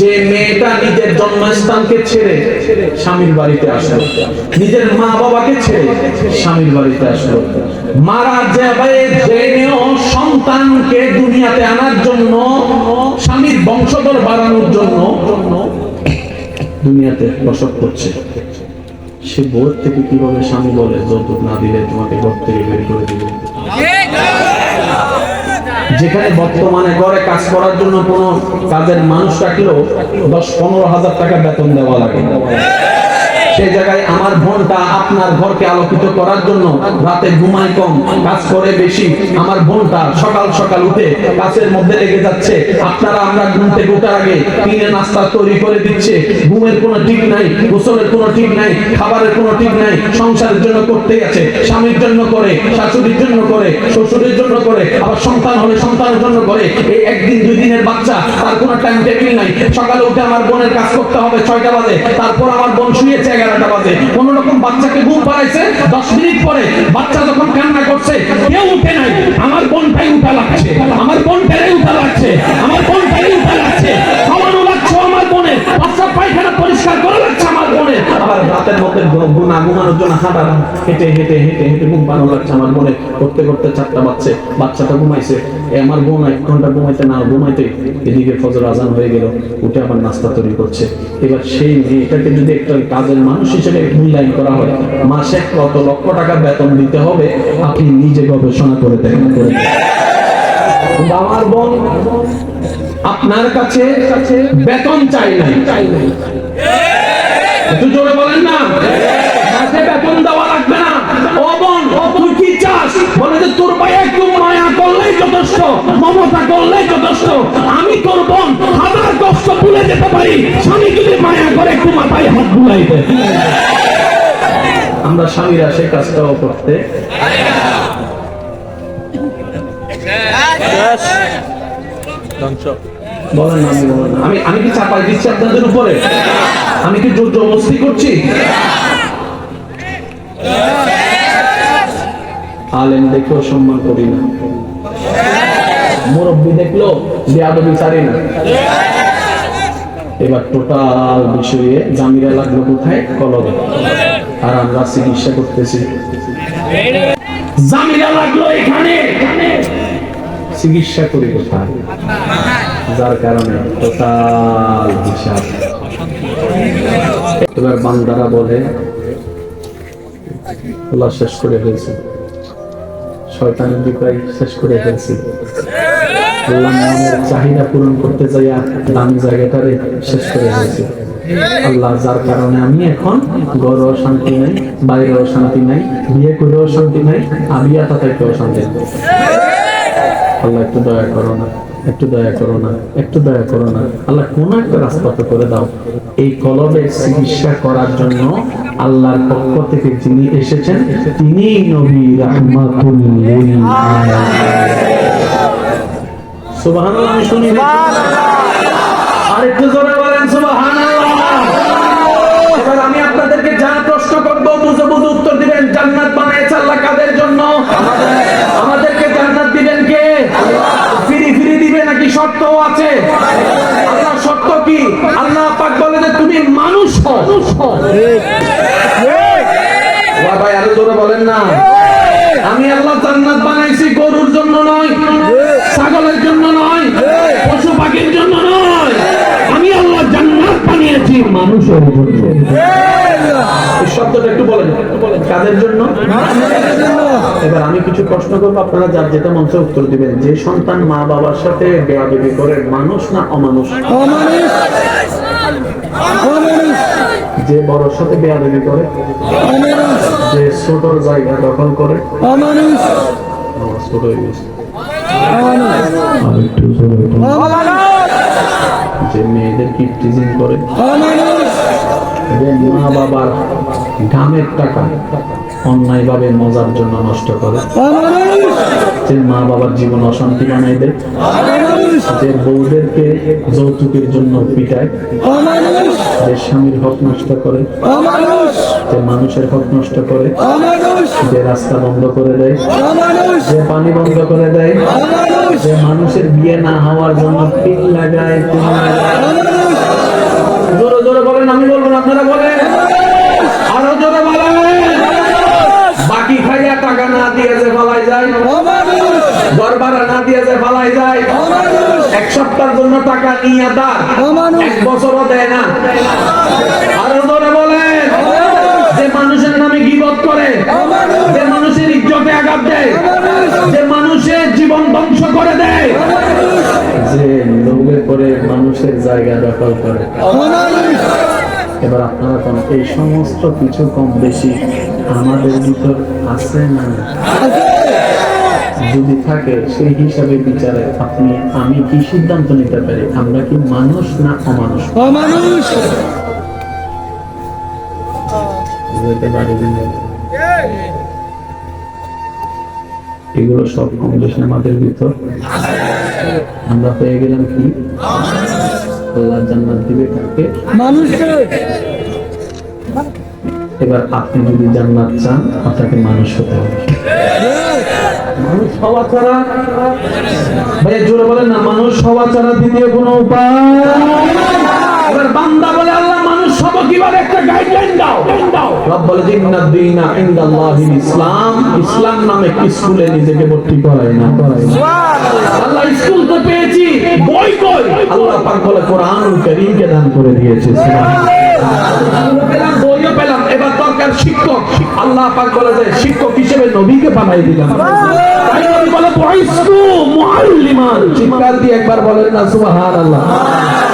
যে মেয়েটা নিজের জন্মস্থানকে ছেড়ে স্বামীর বাড়িতে আসলো, নিজের মা বাবাকে ছেড়ে স্বামীর বাড়িতে আসলো, মারা যাবে জেনেও সন্তানকে দুনিয়াতে আনার জন্য, স্বামীর বংশধর বাড়ানোর জন্য দুনিয়াতে বসত করছে। সে বোর থেকে কীভাবে স্বামী বলে যৌতুক না দিলে তোমাকে ঘর থেকে বের করে দিবে? যেখানে বর্তমানে ঘরে কাজ করার জন্য কোন কাজের মানুষ রাখলেও দশ পনেরো হাজার টাকা বেতন দেওয়া লাগে। সেই জায়গায় আমার বোনটা আপনার ঘরকে আলোকিত করার জন্য রাতে ঘুমায় কম, কাজ করে বেশি। আমার বোনটা সকাল সকাল উঠে কাজের মধ্যে লেগে যাচ্ছে। আপনারা আমরা ঘুম থেকে ওঠার আগে তিনে নাস্তা তৈরি করে দিচ্ছে। ঘুমের কোনো ঠিক নাই, গোসলের কোনো ঠিক নাই, খাবারের কোনো ঠিক নাই, সংসারের জন্য করতেই আছে। স্বামীর জন্য করে, শাশুড়ির জন্য করে, শ্বশুরের জন্য করে, আবার সন্তান হলে সন্তানের জন্য করে। এই একদিন দুই দিনের বাচ্চা, তার কোনো টাইম টেবিল নাই। সকালে উঠে আমার বোনের কাজ করতে হবে ছয়টা বাজে। তারপর আমার বোন শুয়েছে এগারোটা বাজে। কোন রকম বাচ্চাকে ঘুম পাড়াইছে, দশ মিনিট পরে বাচ্চা যখন কান্না করছে, কেউ উঠে নাই। আমার বোনটাই উঠা লাগছে। আমার বোন ফেরে উঠা লাগছে। আমার বোন ফেরে উঠা লাগছে। খাওয়ানো লাগছে আমার বোনের বাচ্চা পায়খানা পরিষ্কার করা লাগছে। আবার রাতের মধ্যে জন্য হাঁটা হেঁটে হেঁটে হেঁটে হেঁটে ঘুম পানো লাগছে আমার বোনে করতে করতে চারটা বাচ্চা বাচ্চাটা ঘুমাইছে। আমার বোন এক ঘণ্টা ঘুমাইতে না ঘুমাইতে এদিকে ফজর আজান হয়ে গেল, উঠে আবার নাস্তা তৈরি করছে। এবার সেই মেয়েটাকে যদি একটা কাজের মানুষ হিসেবে মূল্যায়ন করা হয়, মাসে কত লক্ষ টাকা বেতন দিতে হবে, আপনি নিজে গবেষণা করে দেখেন, করে বোন আপনার কাছে বেতন চাই নাই চাই নাই। একটু জোরে বলেন না। মাসে বেতন দেওয়া লাগবে না। ও বোন, তুই কি চাস? বলে যে তোর ভাই একটু মায়া করলেই যথেষ্ট, মমতা করলেই যথেষ্ট। আমি তোর বোন, হাজার কষ্ট ভুলে যেতে পারি। স্বামী যদি মায়া করে, একটু মাথায় হাত বুলাই দেয় আমরা স্বামীরা সেই কাজটাও করতে আমি বলেন। আমি আমি কি চাপাই দিচ্ছি আপনাদের উপরে? আমি কি জোর জবরদস্তি করছি? আলেম দেখলেও সম্মান করি না। মুরব্বী দেখল বেয়াদবি চারি না। এবার টোটাল বিষয়ে জামিরা লাগল কোথায়? কলবে। আর আমরা চিকিৎসা করতেছি। জামিরা লাগল এখানে। চিকিৎসা করি কোথায়? যার কারণে টোটাল হিসাব। এবার বান্দারা বলে, আল্লাহ শেষ করে ফেলছে। শয়তানের বিপাই শেষ করে ফেলছি। আল্লাহ মনের চাহিদা পূরণ করতে যাইয়া দামি জায়গাটারে শেষ করে ফেলছি। আল্লাহ যার কারণে আমি এখন ঘরেও শান্তি নাই, বাইরেও শান্তি নাই, বিয়ে করেও শান্তি নাই, আবিয়া তাতাইতেও শান্তি নাই। আল্লাহ একটু দয়া করো না। একটু দয়া করো না একটু দয়া করো না। আল্লাহ কোন একটা রাস্তা তো করে দাও। এই কলবের চিকিৎসা করার জন্য আল্লাহর পক্ষ থেকে যিনি এসেছেন তিনি নবী রাহমাতুল লিল সুবহানাল্লাহ শুনি আরেকটু জোরে মানুষের জন্য। এই শব্দটা একটু বলেন একটু বলেন। কাদের জন্য? এবার আমি কিছু প্রশ্ন করব আপনারা যার যেটা মঞ্চে উত্তর দিবেন। যে সন্তান মা বাবার সাথে বেয়াদবি করে মানুষ না অমানুষ? যে বড়র সাথে বেয়াদবি করে যে ছোটর জায়গা দখল করে ছোট হয়ে গেছে। যে মেয়েদের কিপটিজিং করে মা বাবার ঘামের টাকা অন্যায়ভাবে মজার জন্য নষ্ট করে। মা বাবার জীবন অশান্তি বানাই যে বউদেরকে যৌতুকের জন্য পিটায়। যে স্বামীর হক নষ্ট করে। যে মানুষের হক নষ্ট করে। যে রাস্তা বন্ধ করে দেয়। যে পানি বন্ধ করে দেয়। যে মানুষের বিয়ে না হওয়ার জন্য পিন লাগায় লাগায় কার এক বছরও দেয় না আরও ধরে বলেন যে মানুষের নামে গিবত করে যে মানুষের ইজ্জতে আঘাত দেয় যে মানুষের জীবন ধ্বংস করে দেয় যে লোভে করে মানুষের জায়গা দখল করে এবার আপনারা কোন এই সমস্ত কিছু কম বেশি আমাদের ভিতর আছে না যদি থাকে সেই হিসাবে বিচারে আপনি আমি কি সিদ্ধান্ত নিতে পারি? আমরা কি মানুষ না অমানুষ? অমানুষ? এগুলো সব কম বেশি আমাদের ভিতর। আমরা পেয়ে গেলাম কি? আল্লাহ জান্নাত দিবে কাকে? মানুষকে! এবার আপনি যদি জান্নাত চান, আপনাকে মানুষ হতে হবে। মানুষ হওয়া ছাড়া দ্বিতীয় উপায় আল্লাহ ইসলাম। ইসলাম নামে কি স্কুলে নিজেকে ভর্তি না। আল্লাহ, স্কুল তো পেয়েছি আল্লাহ পাক বলে কারীমকে দান করে দিয়েছে এবার দরকার শিক্ষক। আল্লাহ পাক বলে যে, শিক্ষক হিসেবে নবীকে বানাই দিলাম। বলে দিয়ে একবার বলেন না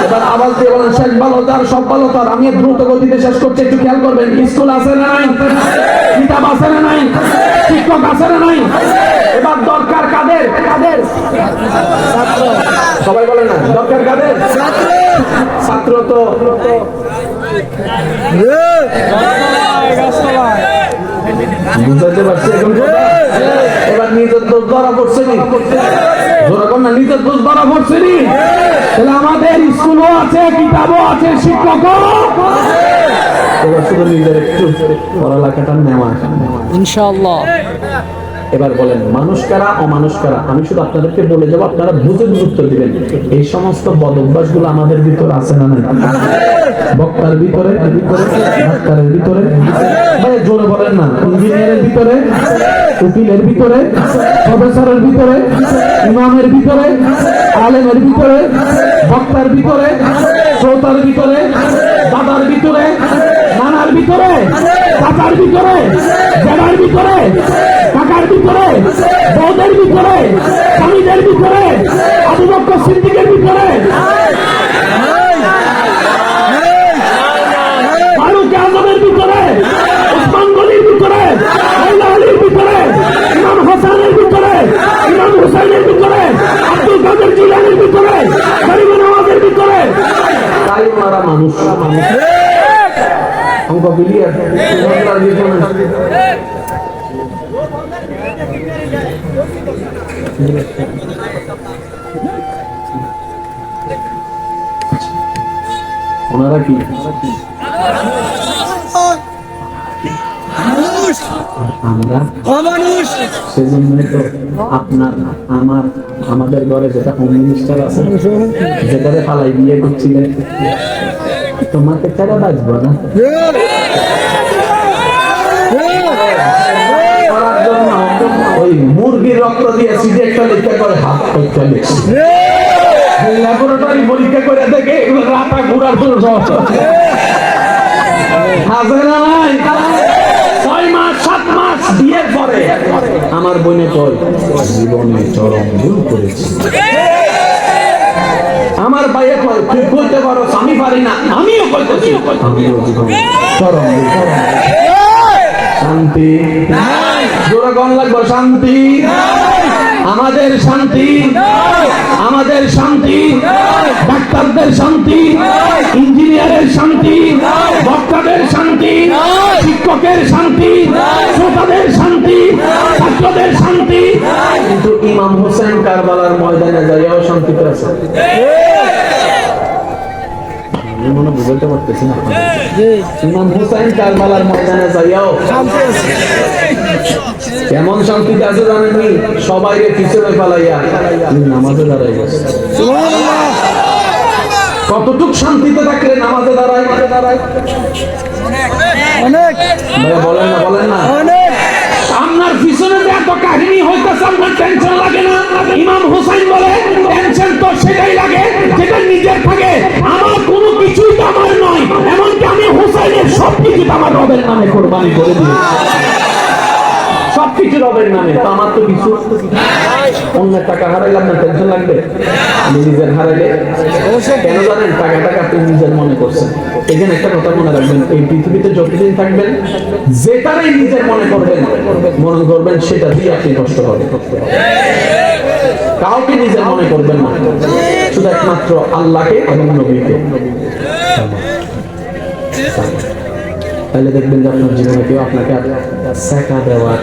এবার আওয়াজ দিয়ে বলেন শেষ ভালো সব ভালো তার। আমি দ্রুত গতিতে শেষ করছি। একটু খেয়াল করবেন, স্কুল আছে না নাই? কিতাব আছে না নাই? শিক্ষক আছে না নাই? এবার দরকার কাদের? কাদের? সবাই বলেন না, দরকার কাদের? ছাত্র তো বুঝাতে পারছি এখন? এবার নিজের দোষ ধরা পড়ছে নি যেরকম না নিজের দোষ ধরা পড়ছে নি আমাদের স্কুলও আছে কিতাবও আছে শিক্ষকও শুধু নিজের একটু পড়ালেখাটা নেওয়া ইনশাআল্লাহ এবার বলেন, মানুষ কারা, অমানুষ কারা? আমি শুধু আপনাদেরকে বলে যাব আপনারা বুঝে গুরুত্ব দিবেন। এই সমস্ত বদ অভ্যাসগুলো আমাদের ভিতরে আছে না নাই? বক্তার ভিতরে ডাক্তারের ভিতরে? জোরে বলেন না। ইঞ্জিনিয়ারের ভিতরে, উকিলের ভিতরে, প্রফেসরের ভিতরে, ইমামের ভিতরে, আলেমের ভিতরে, বক্তার ভিতরে, শ্রোতার ভিতরে, দাদার ভিতরে ভিতরে কাকার ভিতরে জেলার ভিতরে, কাকার ভিতরে বৌদের ভিতরে, স্বামীদের ভিতরে, আবু বক্কর সিদ্দিকের ভিতরে। ফারুক মানুষ। বিলিয়ে ওনারা কি? আমরা অমানুষ সেজন্যই তো আপনার আমার আমাদের ঘরে যেটা হোম মিনিস্টার আছে যেটারে ফালাই বিয়ে করছিলেন। তোমাকে ছাড়া বাঁচবো না। রক্ত দিয়ে করে হাত লেখা ল্যাবরেটরি পরীক্ষা করে দেখে রাতা ঘুরার জন্য নাই? ছয় মাস, সাত মাস বিয়ের পরে। আমার বোনে কয়, জীবনে চরম ভুল করেছি। আমার ভাইয়ে কয় তুই কইতে পারো আমি পারি না আমিও করেছি। শান্তি। জোরে গন লাগবো শান্তি। আমাদের শান্তি আমাদের শান্তি, ডাক্তারদের শান্তি, ইঞ্জিনিয়ারের শান্তি, বক্তাদের শান্তি, শিক্ষকের শান্তি, শ্রোতাদের শান্তি, ছাত্রদের শান্তি। কিন্তু ইমাম হোসেন কারবালার ময়দানে যাইয়াও শান্তিতে আছে আমি মনে বুঝতে পারতেছি না। ইমাম হুসাইন কারবালার ময়দানে যাইয়াও কেমন শান্তিতে আছে জানেননি সবাই পিছনে পালাইয়া নামাজে দাঁড়াই কতটুক শান্তিতে থাকলে নামাজে দাঁড়ায়? দাঁড়ায় অনেক বলেন না বলেন না। আপনার পিছনে যে এত কাহিনী হইতেছে আপনার টেনশন লাগে না। ইমাম হোসেন বলে টেনশন তো সেটাই লাগে যেটা নিজের থাকে। আমার কোনো কিছুই তো আমার নয়, এমনকি আমি হোসাইনের সব কিছু আমার রবের নামে কোরবানি করে দিয়েছি। সবকিছু রবের নামে আমার তো কিছু। অন্যের টাকা হারাইলে আপনার টেনশন লাগবে। আমি নিজের হারাইলে, কেন জানেন টাকা টাকা আপনি নিজের মনে করছেন এখানে একটা কথা মনে রাখবেন, এই পৃথিবীতে যতদিন থাকবেন, যেটারই নিজের মনে করবেন মনে করবেন সেটা দিয়ে আপনি কষ্ট হবে কাউকে নিজের মনে করবেন না। শুধু একমাত্র আল্লাহকে এবং নবীকে। তাহলে দেখবেন যে আপনার জীবনে কেউ আপনাকে আর দেওয়ার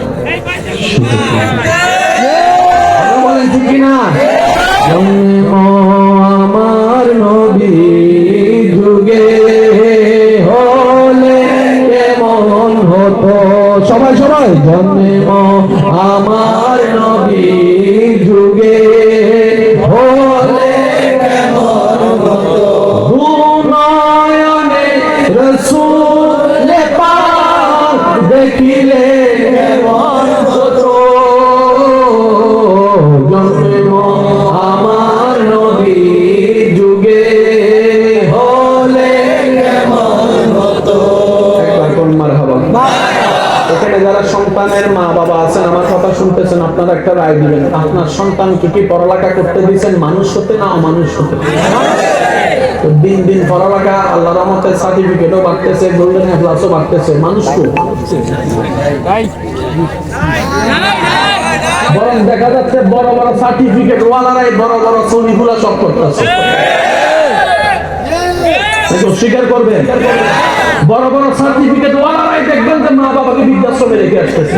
আমার নবী যুগে হলে কেমন হতো? সবাই সবাই, জন্ম আমার নবী যুগে হলে কেমন হতো? রসুল দেখিলে সন্তানের মা বাবা আছেন, আমার কথা শুনতেছেন, আপনারা একটা রায় দিবেন। আপনার সন্তানকে কি পড়ালেখা করতে দিয়েছেন? মানুষ হতে না অমানুষ হতে? দিন দিন পড়ালেখা আল্লাহ রহমতের সার্টিফিকেটও বাড়তেছে গোল্ডেন বাড়তেছে। মানুষ তো বরং দেখা যাচ্ছে বড় বড় সার্টিফিকেট ওয়ালারাই বড় বড় ছবিগুলো সব করতেছে। স্বীকার করবেন। বড় বড় সার্টিফিকেট ওয়ালারাই দেখবেন যে মা বাবাকে বৃদ্ধাশ্রমে রেখে আসতেছে।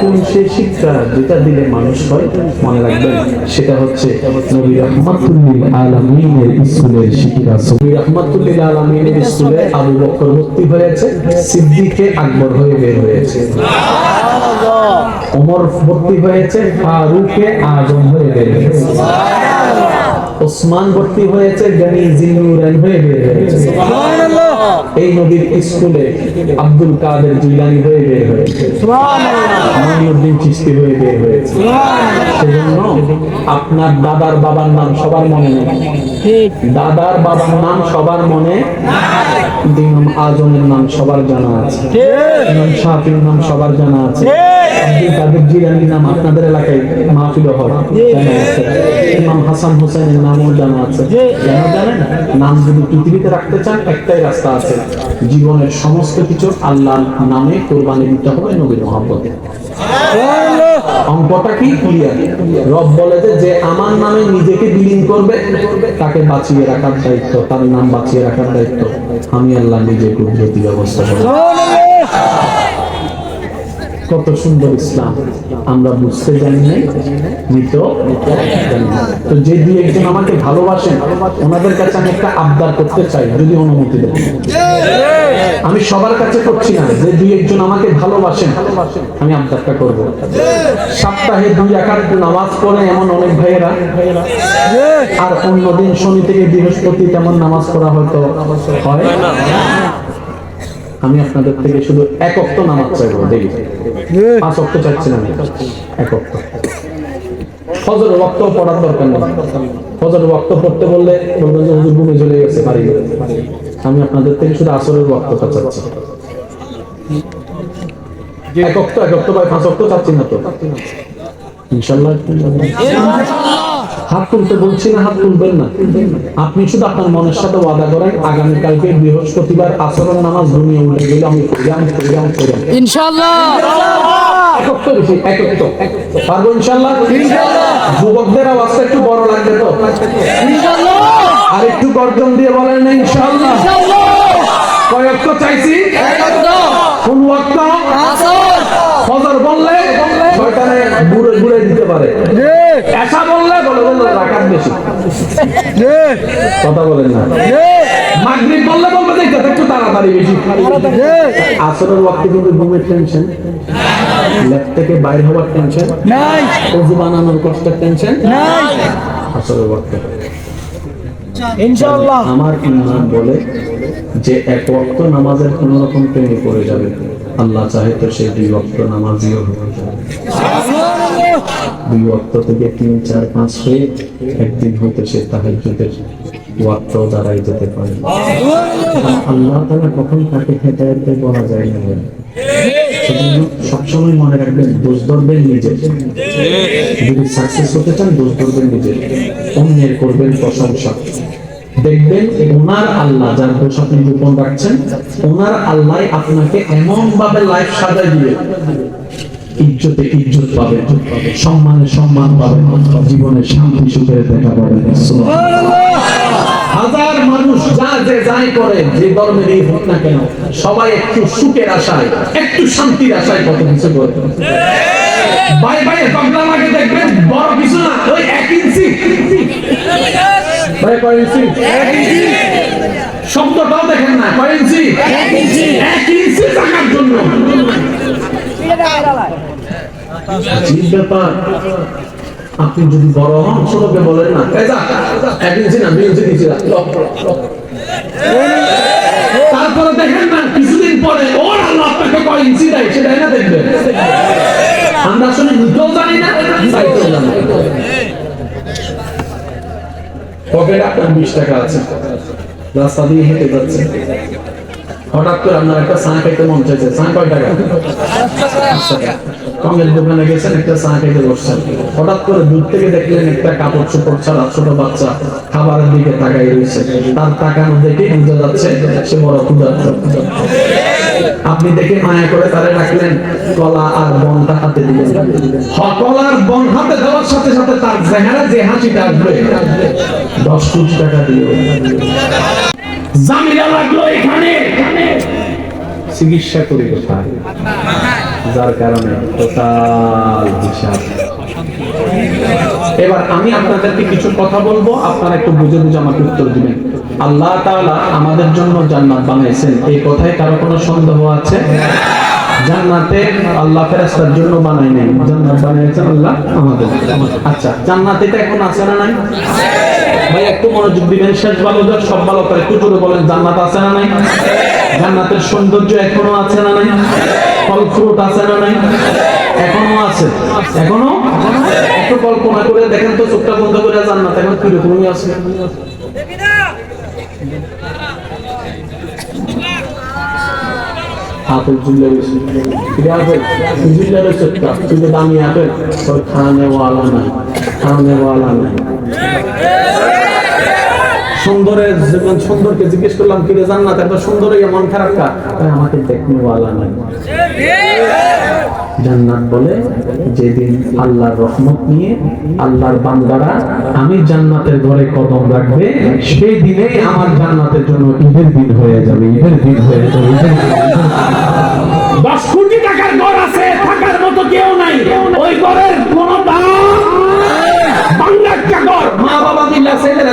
কোন সেই শিক্ষা যেটা দিলে মানুষ হয় মনে রাখবেন সেটা হচ্ছে নবী রহমাতুল্লিল আলামিনের স্কুলের শিক্ষা নবী রহমাতুল্লিল আলামিনের স্কুলে আবু বকর ভর্তি হয়েছে সিদ্দিকে আকবর হয়ে বের হয়েছে। ওমর ভর্তি হয়েছে ফারুকে আজম হয়ে বের হয়েছে। ওসমান ভর্তি হয়েছে জ্ঞানী জিন্নুরান হয়ে বের হয়েছে এই নদীর স্কুলে আব্দুল কাদের জিলানি হয়ে বের হয়েছে। মনিউদ্দিন চিস্তি হয়ে বের হয়েছে। সেজন্য আপনার দাদার বাবার নাম সবার মনে নেই। দাদার বাবার নাম সবার মনে ইমাম আজমের নাম সবার জানা আছে। ইমাম শাফির নাম সবার জানা আছে। আব্দুল কাদের জিলানির নাম আপনাদের এলাকায় মাহফিল হয়। জানা আছে। ইমাম হাসান হোসেনের নামও জানা আছে। কেন জানেন? নাম যদি পৃথিবীতে রাখতে চান একটাই রাস্তা আছে। জীবনের সমস্ত কিছু আল্লাহর নামে কোরবানি দিতে হবে নবীর মহাব্বতে অঙ্কটা কি? ক্লিয়ার রব বলে যে আমার নামে নিজেকে বিলীন করবে, তাকে বাঁচিয়ে রাখার দায়িত্ব, তার নাম বাঁচিয়ে রাখার দায়িত্ব। আমি আল্লাহ নিজে কুদরতি ব্যবস্থা কত সুন্দর ইসলাম। আমরা বুঝতে জানি নাই না। তো যে দুই একজন আমাকে ভালোবাসেন, ওনাদের কাছে আমি একটা আবদার করতে চাই, যদি অনুমতি দেন আমি সবার কাছে করছি না, যে দুই একজন আমাকে ভালোবাসেন, আমি আবদারটা করব সপ্তাহে দুই একাত নামাজ পড়ে এমন অনেক ভাইয়েরা, আর অন্যদিন শনি থেকে বৃহস্পতি তেমন নামাজ পড়া হয়তো হয় আমি আপনাদের থেকে শুধু এক অক্ত নামাজ চাইব দেখি পাঁচ অক্ত চাচ্ছি না এক অক্ত। ফজর রক্ত পড়ার দরকার নেই। ফজর রক্ত পড়তে বললে বলবেন যে হুজুর ঘুমে চলে গেছে, বাড়ি আমি আপনাদের থেকে শুধু আসরের রক্তটা চাচ্ছি। এক অক্ত এক অক্ত বা পাঁচ অক্ত চাচ্ছি না তো। ইনশাল্লাহ হাত তুলতে বলছি না হাত তুলবেন না। আপনি শুধু আপনার মনের সাথে ওয়াদা করেন আগামীকালকে বৃহস্পতিবার আসরের নামাজ ঘুমিয়ে উঠে গেলে আমি বেশি একত্র পারব ইনশাল্লাহ যুবকদের আওয়াজটা একটু বড় লাগবে তো? আর একটু গর্জন দিয়ে বলেন ইনশাল্লাহ ইনশাআল্লাহ। কয়েক চাইছি। কোন ওয়াক্ত। ফজর বললে শয়তানে ঘুরে ঘুরে দিতে পারে। এসা বেশি কথা বলেন না মাগরিব বললে বলবে যে একটু তাড়াতাড়ি বেশি আসরের ওয়াক্তে কিন্তু ঘুমের টেনশন ল্যাব থেকে বাইর হওয়ার টেনশন নাই বানানোর কষ্টের টেনশন নাই আসরের ওয়াক্তে ইনশাআল্লাহ। আমার ইমান বলে যে এক ওয়াক্ত নামাজের কোন রকম প্রেমে পড়ে যাবে। আল্লাহ চাহে তো সে দুই ওয়াক্ত নামাজিও হয়ে যাবে। দুই ওয়াক্ত থেকে তিন, চার, পাঁচ হয়ে একদিন হয়তো সে তাহাজ্জুদের ওয়াক্ত দাঁড়াই যেতে পারে। আল্লাহ কখন তাকে বলা যায় না। সবসময় মনে রাখবেন, দোষ ধরবেন নিজে। যদি সাকসেস হতে চান, দোষ ধরবেন নিজে। অন্যের করবেন প্রশংসা। দেখবেন ওনার আল্লাহ, যার দোষ আপনি গোপন রাখছেন, ওনার আল্লাহ আপনাকে এমন ভাবে লাইফ সাজাই দিবে। ইজ্জতে ইজ্জত পাবে সম্মানে সম্মান পাবে জীবনে শান্তি সুখের দেখা পাবে হাজার মানুষ যা যে যাই করে যে ধর্মেরই হোক না কেন সবাই একটু সুখের আশায় একটু শান্তির আশায় কত কিছু করে। বাই বাই পাগলা মাকে দেখবেন বড় কিছু না ওই এক ইঞ্চি। ভাই কয় ইঞ্চি? শব্দটাও দেখেন না কয় ইঞ্চি? এক ইঞ্চি। টাকার জন্য। ব্যাপার, আপনি যদি বড় হন বলেন না। তারপরে দেখেন না, কিছুদিন পরে ওর আল্লাহ আপনাকে কয় ইঞ্চি দেয়, সেটাই না দেখবেন। আমরা আসলে নিতেও জানি না আপনার বিশ টাকা আছে। রাস্তা দিয়ে হেঁটে যাচ্ছে। হঠাৎ করে আপনার একটা চা খাইতে মন চাইছে। চা কয় টাকা? কমের দোকানে গেছেন, একটা চা খেতে বসছেন। হঠাৎ করে দূর থেকে দেখলেন একটা কাপড় চোপড় ছাড়া ছোট বাচ্চা খাবারের দিকে তাকাই রয়েছে। তার তাকানো দেখে বুঝা যাচ্ছে সে বড় ক্ষুধার্ত। আপনি দেখে মায়া করে তারে রাখলেন, কলা আর বনটা হাতে দিলেন। কলার বন হাতে দেওয়ার সাথে সাথে তার চেহারা যে হাসিটা আসবে, দশ কোটি টাকা দিল চিকিৎসা করি কোথায়? যার কারণে টোটাল হিসাব। এবার আমি আপনাদেরকে কিছু কথা বলব, আপনারা একটু বুঝে বুঝে আমাকে উত্তর দিবেন। আল্লাহ তাআলা আমাদের জন্য জান্নাত বানাইছেন। এই কথায় কারও কোনো সন্দেহ আছে? জান্নাতে আল্লাহ ফেরেশতার জন্য বানাই নাই। জান্নাত বানাইছেন আল্লাহ আমাদের আচ্ছা জান্নাতে এখন আছে না নাই? ভাই, একটু মনোযোগ দিবেন, শেষ ভালো সব ভালো করে একটু জোরে বলেন, জান্নাত আছে না নাই? জান্নাতের সৌন্দর্য এখনও আছে না নাই? ফল ফ্রুট আছে না নাই? এখনও আছে। এখনও? একটু কল্পনা করে দেখেন তো, চোখটা বন্ধ করে জান্নাত এখন কিরকমই আছে। ঠিক আছে ঝুলে রয়েছে কিন্তু দামি হাতে তোর খানে ওয়ালা নাই। খানে ওয়ালা নাই। সুন্দরের সুন্দরকে জিজ্ঞেস করলাম জান্নাত মন খারাপ আমাকে নাই। জান্নাত বলে, যেদিন আল্লাহর রহমত নিয়ে আল্লাহর বান্দারা, আমি জান্নাতের ঘরে কদম রাখবে, সেই দিনেই আমার জান্নাতের জন্য ঈদের দিন হয়ে যাবে, ঈদের দিন হয়ে যাবে। দশ কোটি টাকার ঘর আছে, থাকার মতো কেউ নাই। ওই ঘরের কোন দাম একটা ঘর। মা বাবা মিলা ছেলেরা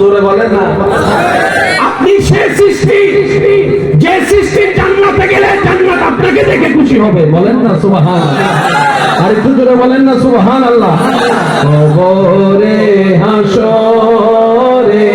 জোরে বলেন না। আপনি গেলে জান্নাত আপনাকে দেখে খুশি হবে। বলেন না সুবহান আর একটু বলেন না সুবহান আল্লাহ কবরে হাসরে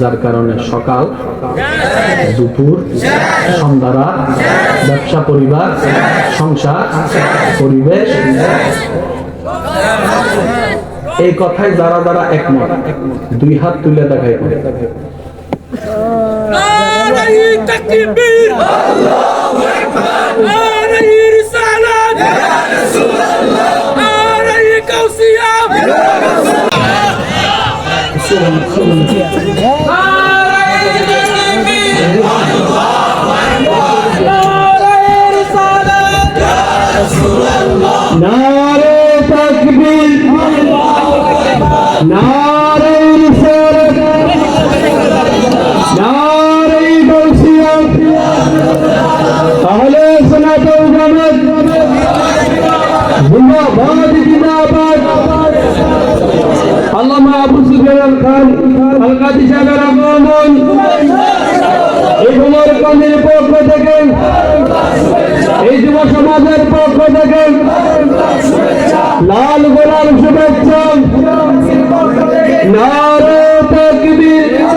যার কারণে সকাল, দুপুর সন্ধ্যারা ব্যবসা পরিবার, সংসার, পরিবেশ। এই কথায় দ্বারা দ্বারা একমত, দুই হাত তুলে দেখাই নারে তাকবীর, নারে রিসালাত, নারে গাউসিয়া তাহলে সনাতন জামাত, জিন্দাবাদ জিন্দাবাদ। আল্লামা আবু সুফিয়ান খান আল কাদি সাহেবের আগমন। এই কুমারগঞ্জের পক্ষ থেকে, এই যুব সমাজের পক্ষ থেকে লাল গোলার শুভেচ্ছা। নারী তাকবীর।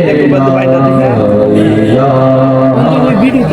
এরকম বলতে পারি না ভিডিও